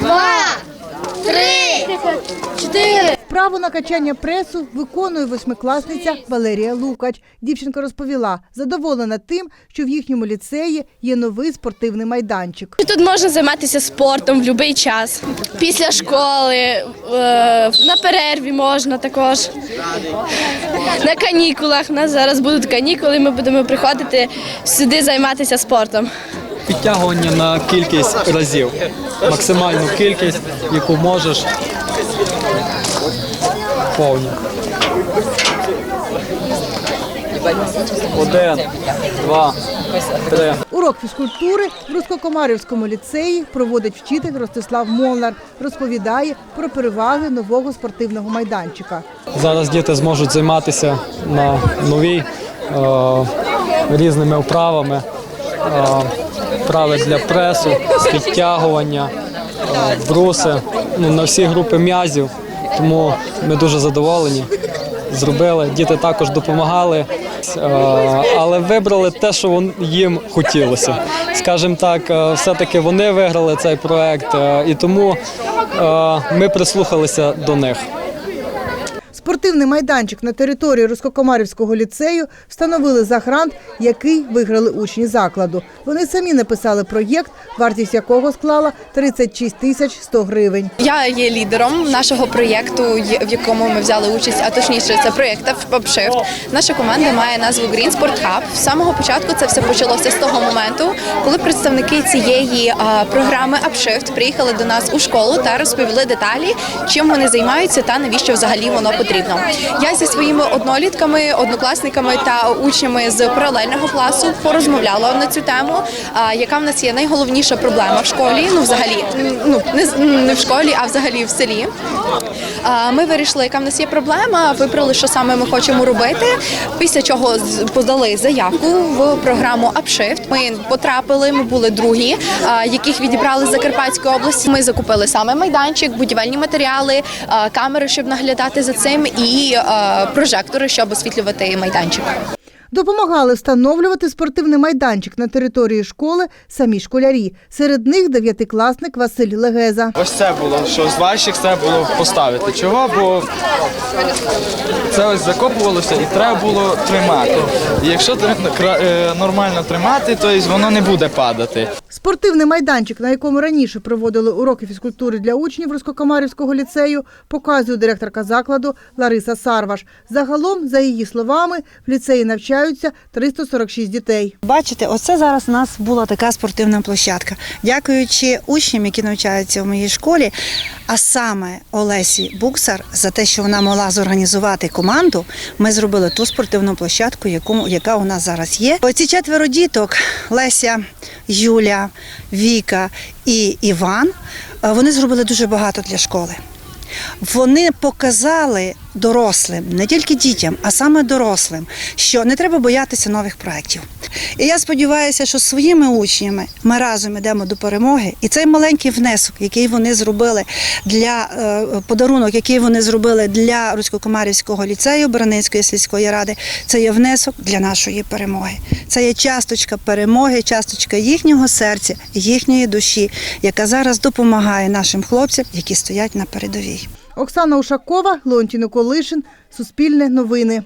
два, три, чотири. Право на качання пресу виконує восьмикласниця Валерія Лукач. Дівчинка розповіла, задоволена тим, що в їхньому ліцеї є новий спортивний майданчик. Тут можна займатися спортом в будь-який час. Після школи, е, на перерві можна також. На канікулах. У нас зараз будуть канікули, ми будемо приходити сюди займатися спортом. Підтягування на кількість разів, максимальну кількість, яку можеш повні. Один, два, три. Урок фізкультури в Русько-Комарівському ліцеї проводить вчитель Ростислав Молнар. Розповідає про переваги нового спортивного майданчика. Зараз діти зможуть займатися на новій е, різними вправами. Е, вправи для пресу, підтягування, бруси, ну, на всі групи м'язів. Тому ми дуже задоволені. Зробили. Діти також допомагали, е, але вибрали те, що їм хотілося. Скажімо так, е, все-таки вони виграли цей проект, е, і тому ми прислухалися до них. Спортивний майданчик на території Русько-Комарівського ліцею встановили за грант, який виграли учні закладу. Вони самі написали проєкт, вартість якого склала 36 тисяч 100 гривень. Я є лідером нашого проєкту, в якому ми взяли участь, а точніше, це проєкт Upshift. Наша команда має назву Green Sport Hub. З самого початку це все почалося з того моменту, коли представники цієї програми Upshift приїхали до нас у школу та розповіли деталі, чим вони займаються та навіщо взагалі воно потрібно. Я зі своїми однолітками, однокласниками та учнями з паралельного класу порозмовляла на цю тему, яка в нас є найголовніша проблема в школі. Ну, взагалі, ну не не в школі, а взагалі в селі. Ми вирішили, яка в нас є проблема, вибрали, що саме ми хочемо робити. Після чого подали заявку в програму Upshift. Ми потрапили, ми були другі, яких відібрали з Закарпатської області. Ми закупили саме майданчик, будівельні матеріали, камери, щоб наглядати за цим, і прожектори, щоб освітлювати майданчик. Допомагали встановлювати спортивний майданчик на території школи самі школярі. Серед них дев'ятикласник Василь Легеза. Ось це було, що з важчих це було поставити. Чого? Бо це ось закопувалося і треба було тримати. І якщо е, нормально тримати, то воно не буде падати. Спортивний майданчик, на якому раніше проводили уроки фізкультури для учнів Русько-Комарівського ліцею, показує директорка закладу Лариса Сарваш. Загалом, за її словами, в ліцеї навчаються 346 дітей. Бачите, оце зараз у нас була така спортивна площадка. Дякуючи учням, які навчаються в моїй школі, а саме Олесі Буксар, за те, що вона могла зорганізувати команду, ми зробили ту спортивну площадку, яку, яка у нас зараз є. Оці четверо діток Леся, Юля, Віка і Іван. е, Вони зробили дуже багато для школи. Вони показали дорослим, не тільки дітям, а саме дорослим, що не треба боятися нових проєктів. І я сподіваюся, що своїми учнями ми разом йдемо до перемоги. І цей маленький внесок, який вони зробили для е, подарунок, який вони зробили для Русько-Комарівського ліцею Браницької сільської ради, це є внесок для нашої перемоги. Це є часточка перемоги, часточка їхнього серця, їхньої душі, яка зараз допомагає нашим хлопцям, які стоять на передовій. Оксана Ушакова, Леонтій Николишин, Суспільне новини.